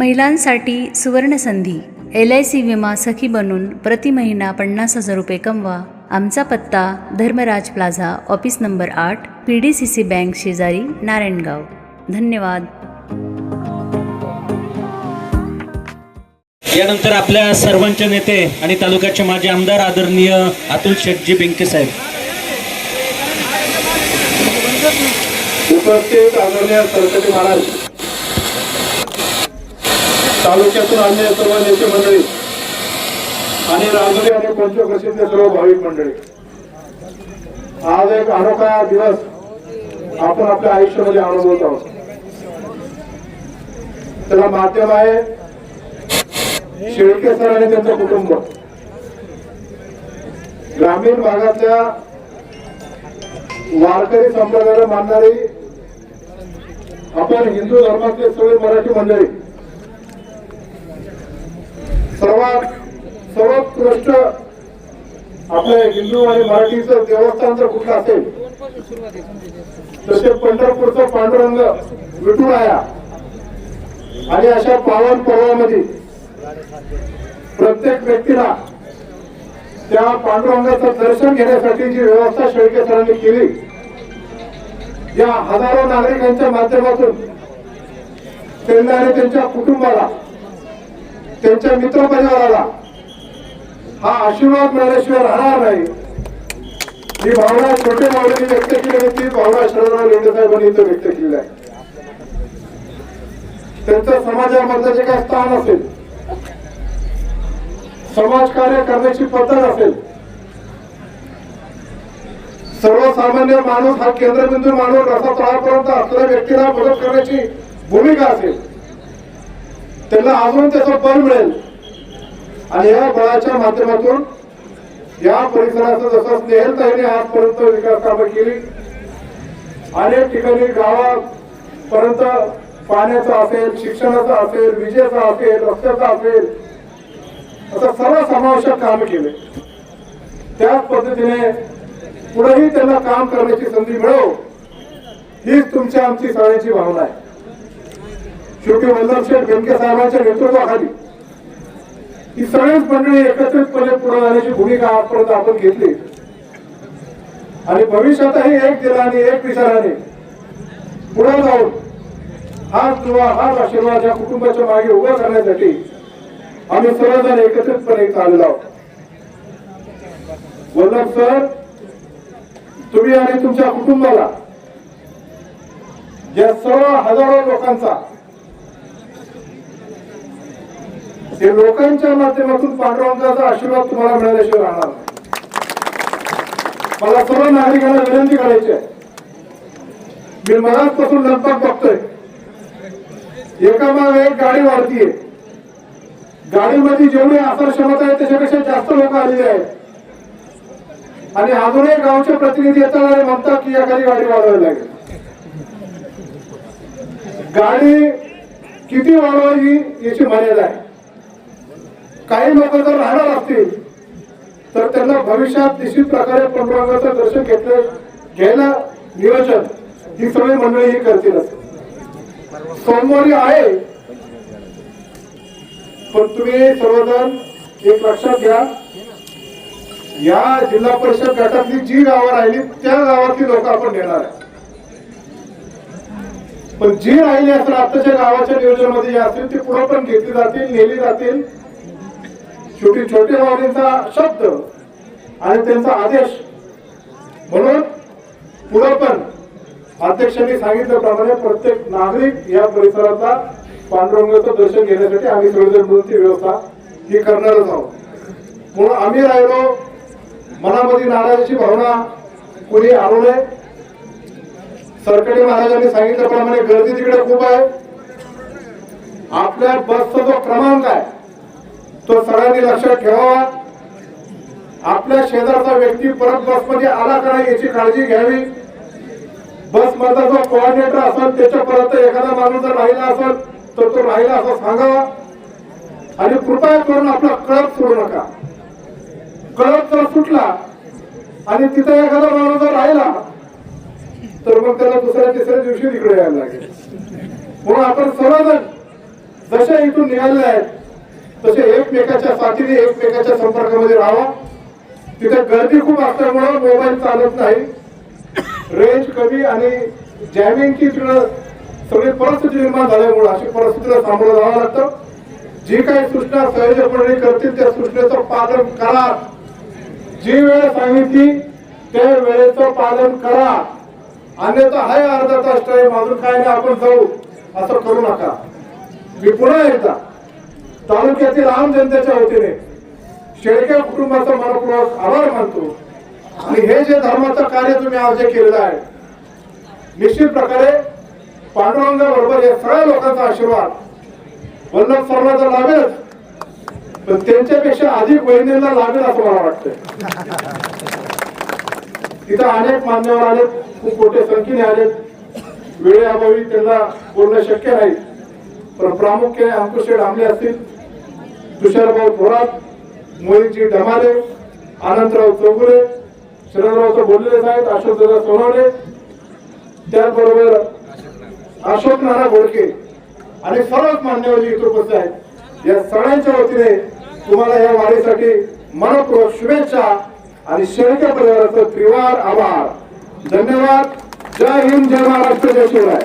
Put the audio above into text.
महिलांसाठी सुवर्णसंधी L I C विमा सखी बनून प्रति महिना पन्नास हजार रुपये कमवा. आमचा पत्ता धर्मराज प्लाझा ऑफिस नंबर आठ P D C C bank शेजारी नारायणगाव. धन्यवाद. यानंतर आपल्या सर्वांचे नेते आणि तालुक्याचे माजी आमदार आदरणीय अतुल शेठजी बेंके साहेब. उपस्थित आदरणीय सरस्वती महाराज तालुक्यातून अन्य सर्व नेते मंडळी आणि राजुरी आणि पंचकृषीतले सर्व भाविक मंडळी. आज एक अनोखा दिवस आपण आपल्या आयुष्यामध्ये अनुभवत आहोत. त्याला माध्यम आहे शेळके सर आणि त्यांचं कुटुंब. ग्रामीण भागातल्या वारकरी संप्रदायाला मानणारी आपण हिंदू धर्मातले सगळे मराठी मंडळी सर्वात सर्वोत्कृष्ट आपल्या हिंदू आणि मराठीचं देवस्थान जर कुठलं असेल? तर ते पंढरपूरचं पांडुरंग विठुराया आणि अशा पावन पर्वामध्ये प्रत्येक व्यक्तीला त्या पांडुरंगाचं दर्शन घेण्यासाठी जी व्यवस्था शेळके सरांनी केली या हजारो नागरिकांच्या माध्यमातून त्यांना आणि त्यांच्या कुटुंबाला त्यांच्या मित्रपरिवाराला. हा आशीर्वाद मिळाल्याशिवाय राहणार नाही. ही भावना छोटे माऊलींनी व्यक्त केली होती भावना शरदराव लेंडेसाहेबांनी इथं व्यक्त केली आहे. त्यांचं समाजामधलं जे काय स्थान असेल समाजकार्य करण्याची पद्धत असेल सर्वसामान्य माणूस हा केंद्रबिंदू माणूस रसा तळापर्यंत असलेल्या व्यक्तीला मदत करण्याची भूमिका असेल त्यांना अजून त्याचं बळ मिळेल. आणि या बळाच्या माध्यमातून या परिसराचं जसं स्नेहलताईने आजपर्यंत विकास कामं केली अनेक ठिकाणी गावापर्यंत पाण्याचं असेल शिक्षणाचं असेल विजेचं असेल रस्त्याचं असेल असं सर्व समावेशक काम केले. त्याच पद्धतीने पुढेही त्यांना काम करण्याची संधी मिळो हीच तुमच्या आमची सगळ्यांची भावना आहे. शेवटी वल्लभ शेठ बेनके साहेबांच्या नेतृत्वाखाली ही सगळीच मंडळी एकत्रितपणे पुढे जाण्याची भूमिका आजपर्यंत आपण घेतली. आणि भविष्यातही एक दिलाने एक विचाराने पुढे जाऊन हाच दुवा हाच आशीर्वाद या कुटुंबाच्या मागे उभा करण्यासाठी आम्ही सर्वजण एकत्रितपणे चाललो आहोत. वल्लभ सर तुम्ही आणि तुमच्या कुटुंबाला या सर्व हजारो लोकांचा ते लोकांच्या माध्यमातून पांडुरंगाचा आशीर्वाद तुम्हाला मिळाल्याशिवाय राहणार नाही. मला सर्व नागरिकांना विनंती करायची आहे. मी मनापासून नंतर बघतोय. एका माग एक गाडी वाढतीये. गाडीमध्ये जेवढी आसर क्षमता आहे त्याच्यापेक्षा जास्त लोक आलेले आहेत. आणि अजूनही गावचे प्रतिनिधी येतात आणि म्हणतात की एखादी गाडी वाढवावी लागेल. गाडी किती वाढवायची याची मर्यादा आहे. काही लोक जर राहणार असतील तर त्यांना भविष्यात निश्चित प्रकारे पंडुरंगाचं दर्शन घेतलं घ्यायला नियोजन ही सगळी मंडळी ही करतीलच सोमवारी आहे. पण तुम्ही सर्वजण एक लक्षात घ्या या जिल्हा परिषद गटातली जी गावं राहिली त्या गावातली लोक आपण घेणार आहे. पण जी राहिली असेल आताच्या गावाच्या नियोजनामध्ये जे असतील ती पुढे पण घेतली जातील नेली जातील. शेवटी छोटे माऊलींचा शब्द आणि त्यांचा आदेश. म्हणून पुढं पण अध्यक्षांनी सांगितल्याप्रमाणे प्रत्येक नागरिक या परिसराचा पांडुरंगाचं दर्शन घेण्यासाठी आम्ही सगळेजण मिळून ती व्यवस्था ही करणारच आहोत. म्हणून आम्ही राहिलो. मनामध्ये नाराजीची भावना कोणी आणू नये. सरकारी महाराजांनी सांगितल्याप्रमाणे गर्दी तिकडे खूप आहे. आपल्या बसचा जो क्रमांक आहे तो सगळ्यांनी लक्षात ठेवावा. आपल्या शेजारचा व्यक्ती परत बसमध्ये आला का नाही याची काळजी घ्यावी. बस मधला जो कोऑर्डिनेटर असेल त्याच्यापर्यंत एखादा माणूस जर राहिला असेल तर तो राहिला असं सांगावा. आणि कृपया करून आपला कळप सोडू नका. कळप जर सुटला आणि तिथे एखादा माणूस जर राहिला तर मग त्याला दुसऱ्या तिसऱ्या दिवशी तिकडे यायला लागेल. म्हणून आपण सर्वजण जशा इथून निघाले आहेत तसे एकमेकाच्या साथीने एकमेकाच्या संपर्कामध्ये राहावा. तिथे गर्दी खूप असल्यामुळं मोबाईल चालत नाही. रेंज कमी आणि जॅमिंगची तिकडं सगळी परिस्थिती निर्माण झाल्यामुळे अशी परिस्थितीला सामोरं जावं लागतं. जी काही सूचना संयोजकपणे करतील त्या सूचनेचं पालन करा. जी वेळ सांगितली त्या वेळेचं पालन करा. अन्यथा हाय अर्धा तास टाईम अजून काय नाही आपण जाऊ. असं करू नका. मी पुन्हा एकदा तालुक्यातील आम जनतेच्या वतीने शेळके कुटुंबाचा मनपूर्वक आभार मानतो. आणि हे जे धर्माचं कार्य तुम्ही आज जे केलेलं आहे निश्चित प्रकारे पांडुरंगाबरोबर या सगळ्या लोकांचा आशीर्वाद वल्लभ सरला तर लाभेलच. पण त्यांच्यापेक्षा अधिक वहिनीला लाभेल असं मला वाटतं तिथं अनेक मान्यवर आले खूप मोठ्या संख्येने आलेत. वेळेअभावी त्यांना बोलणं शक्य नाही. पण प्रामुख्याने अंकुशेड आमले असतील. तुषारभाऊ थोरात मोहितजी ढमाले आनंदराव चौगुले शरदराव तर बोललेलेच आहेत अशोकदादा सोनवणे त्याचबरोबर अशोक नाना बोडके आणि सर्वच मान्यवर जे इथे उपस्थित आहेत. या सगळ्यांच्या वतीने तुम्हाला या वारीसाठी मनपूर्वक शुभेच्छा आणि शेळक्या परिवाराचं त्रिवार आभार. धन्यवाद. जय हिंद जय महाराष्ट्र जय शिवराय.